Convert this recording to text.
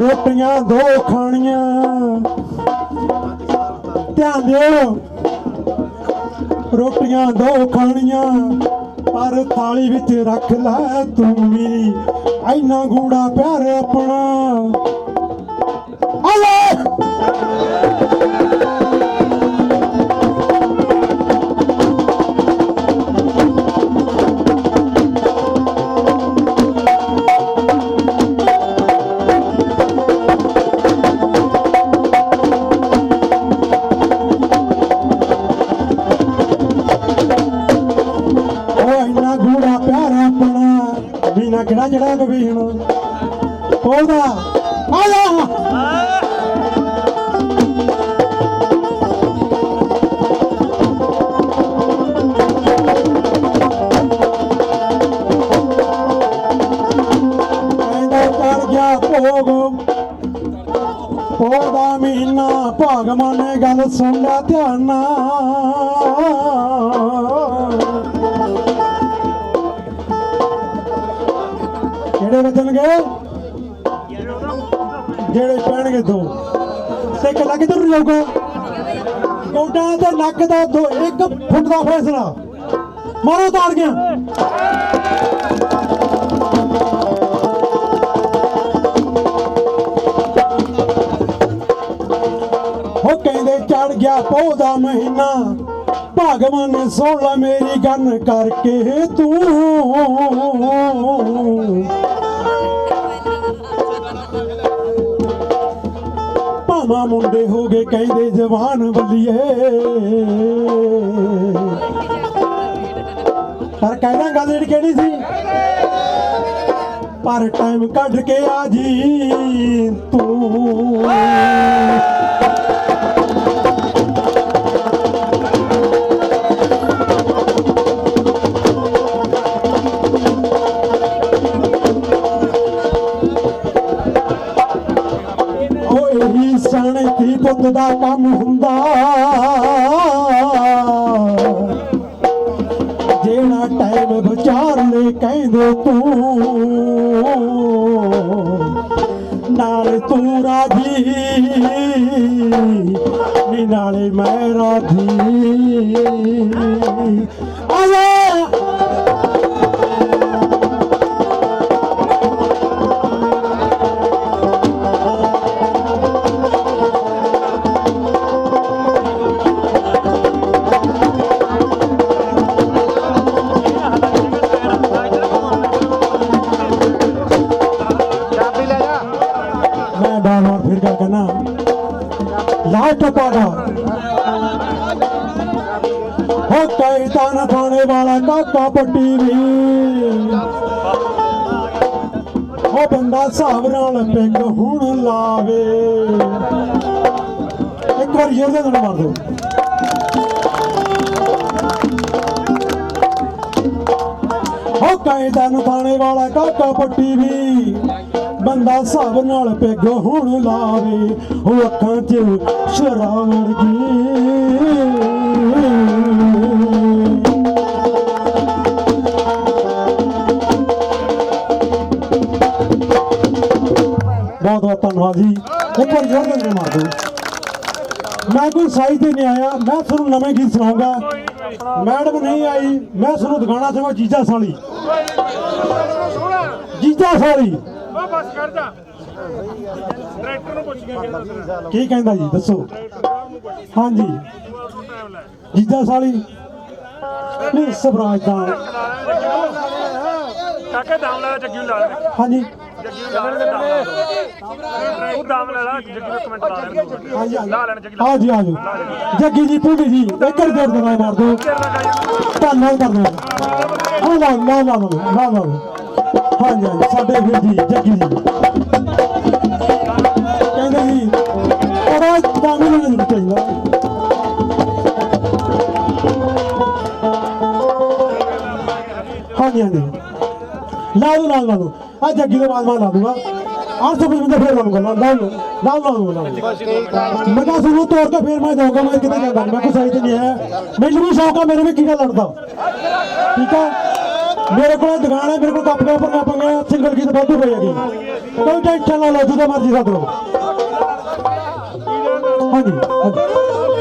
ਰੋਟੀਆਂ ਦੋ ਖਾਣੀਆਂ। ਧਿਆਨ ਦਿਓ। ਰੋਟੀਆਂ ਦੋ ਖਾਣੀਆਂ, ਪਰ ਥਾਲੀ ਵਿੱਚ ਰੱਖ ਲੈ ਤੂੰ ਮੇਰੀ ਐਨਾ ਗੂੜਾ ਪਿਆਰ ਆਪਣਾ। ਆਪਣਾ ਮੀਨਾ ਕਿਹੜਾ ਜਿਹੜਾ ਕਵੀ ਹੁਣ ਉਹਦਾ ਆਲਾ ਕਹਿੰਦਾ ਕਰ ਗਿਆ ਭੋਗ ਉਹਦਾ ਮਹੀਨਾ ਭਗਵਾਨ ਨੇ ਗੱਲ ਸੁਣ ਲਿਆ ਧਿਆਨ ਨਾਲ ਕਿਹੜੇ ਵੱਜਣਗੇ ਜਿਹੜੇ ਪੈਣਗੇ ਦੋ। ਤੇ ਇੱਕ ਲੱਗ ਕਿੱਧਰ ਜਾਊਗਾ। ਗੋਡਾ ਤੇ ਨੱਕ ਦਾ ਦੋ। ਇੱਕ ਫੁੱਟ ਦਾ ਫੈਸਲਾ ਮਾਰੋ ਤਾੜ ਗਿਆ। ਉਹ ਕਹਿੰਦੇ, ਚੜ ਗਿਆ ਪੌ ਦਾ ਮਹੀਨਾ। ਭਗਵਾਨ ਨੇ ਸੁਣ ਮੇਰੀ ਗੱਲ ਕਰਕੇ ਤੂੰ। ਭਾਵਾਂ ਮੁੰਡੇ ਹੋ ਗਏ, ਕਹਿੰਦੇ ਜਵਾਨ ਬੱਲੀਏ ਪਰ ਕਹਿੰਦਾ ਗੱਲ ਜਿਹੜੀ ਕਿਹੜੀ ਸੀ? ਪਰ ਟਾਈਮ ਕੱਢ ਕੇ ਆ ਜੀ ਤੂੰ। ਪੁੱਤ ਦਾ ਕੰਮ ਹੁੰਦਾ। ਜਿਹੜਾ ਟਾਈਮ ਵਿਚਾਰ ਲੈ ਕਹਿੰਦੇ ਤੂੰ, ਨਾਲ ਤੂੰ ਰਾਜੀ, ਨੀ ਨਾਲੇ ਮੈਂ ਰਾਜੀ। ਆਲਾ ਮੈਂ ਬਾਰ ਬਾਰ ਫਿਰ ਗੱਲ ਕਰਨਾ ਲਾਟ ਪਾੜਾ ਹੋ ਕਈ ਤਨ ਥਾਣੇ ਵਾਲਾ ਕਾਕਾ ਪੱਟੀ ਵੀ। ਹੋ ਬੰਦਾ ਹਿਸਾਬ ਨਾਲ ਪਿੰਗ ਹੁਣ ਲਾਵੇ। ਇੱਕ ਵਾਰ ਜ਼ੋਰ ਦੇ ਨਾਲ ਮਾਰ ਦਿਓ। ਹੋ ਕਈ ਤਨ ਥਾਣੇ ਵਾਲਾ ਕਾਕਾ ਪੱਟੀ ਵੀ। ਬੰਦਾ ਹਿਸਾਬ ਨਾਲ ਪਿੱਗ ਹੁਣ ਲਾਵੇ ਉਹ ਅੱਖਾਂ 'ਚ ਸ਼ਰਾਬ ਵਰਗੀ। ਬਹੁਤ ਬਹੁਤ ਧੰਨਵਾਦ ਜੀ। ਇੱਕ ਵਾਰ ਜੋਰ ਦੇ ਮਾਰ ਦਿਓ। ਮੈਂ ਕੋਈ ਸਾਈ ਤੇ ਨਹੀਂ ਆਇਆ ਮੈਂ ਤੁਹਾਨੂੰ ਨਵੇਂ ਗੀਤ ਸੁਣਾਉਂਗਾ। ਮੈਡਮ ਨਹੀਂ ਆਈ ਮੈਂ ਤੁਹਾਨੂੰ ਦਿਖਾਣਾ ਚਾਹਾਂ ਜੀਜਾ ਸਾਲੀ। ਜੀਜਾ ਸਾਲੀ। ਕੇ ਕਹਿੰਦਾ ਜੀ? ਦੱਸੋ। ਹਾਂਜੀ। ਜੀਜਾ ਸਾਲੀ। ਨਹੀਂ ਸਵਰਾਜ ਦਾ। ਕਾਕੇ ਦਾਮ ਲੈ ਜੱਗੀ ਨੂੰ ਲਾ ਹਾਂਜੀ। ਜੱਗੀ ਲਾ ਦਾਮ ਲਾ ਉਹ ਦਾਮ ਲੈ ਜੱਗੀ ਨੂੰ ਕਮੈਂਟ ਲਾ ਲੈ ਹਾਂਜੀ ਲਾ ਲੈਣ ਜੱਗੀ ਹਾਂਜੀ ਜੱਗੀ ਜੀ ਪੂਰੀ ਜੀ। ਇੱਕ ਜੋਰ ਦੇ ਮਾਰ ਦਿਓ। ਧੰਨਵਾਦ ਕਰਦੇ ਹਾਂ ਹਾਂ ਲਾ ਲਾ ਲਾ ਲਾ ਲਾ ਲਾ ਹਾਂਜੀ ਹਾਂਜੀ ਸਾਡੇ ਵੀਰ ਜੀ ਜੱਗੀ ਜੀ। ਕਹਿੰਦੇ ਜੀ ਬੜਾ ਪਾਣੀ ਨੂੰ ਨਹੀਂ ਚਾਹੀਦਾ। ਹਾਂਜੀ ਹਾਂਜੀ। ਲਾ ਦੋ ਲਾ ਦੋ, ਲਾ ਦੋ ਆ ਜੱਗੀ ਦੇ ਬਾਅਦ ਮੈਂ ਲਾ ਦੂੰਗਾ। ਆਹ ਸਭ ਕੁਝ ਮੈਂ ਫੇਰ ਲਾਉਂਗਾ ਲਾ ਲਾ ਲਾ ਲਾ ਮੈਂ ਤਾਂ ਤੁਹਾਨੂੰ ਤੋੜ ਕੇ ਫੇਰ ਮੈਂ ਦਊਗਾ ਮੈਂ ਕਿਤੇ ਜਾਂਦਾ ਮੈਂ ਕੋਈ ਸਹੀ ਤੇ ਨਹੀਂ ਹੈ। ਮੈਨੂੰ ਵੀ ਸ਼ੌਕ ਆ ਮੇਰੇ ਵੀ ਕੀੜਾ ਲੜਦਾ। ਠੀਕ ਆ? ਮੇਰੇ ਕੋਲ ਦੁਕਾਨ ਹੈ, ਮੇਰੇ ਕੋਲ ਕਾਪੀਆਂ ਭਰੀਆਂ ਪਈਆਂ ਸਿੰਗਲ ਗੀਤ ਵਾਧੂ ਪਈ ਹੈਗੀ ਕੋਈ ਟੈਨਸ਼ਨ ਨਾ ਲਓ, ਜਦੋਂ ਮਰਜ਼ੀ ਸੱਦ ਲਓ। ਹਾਂਜੀ ਹਾਂਜੀ।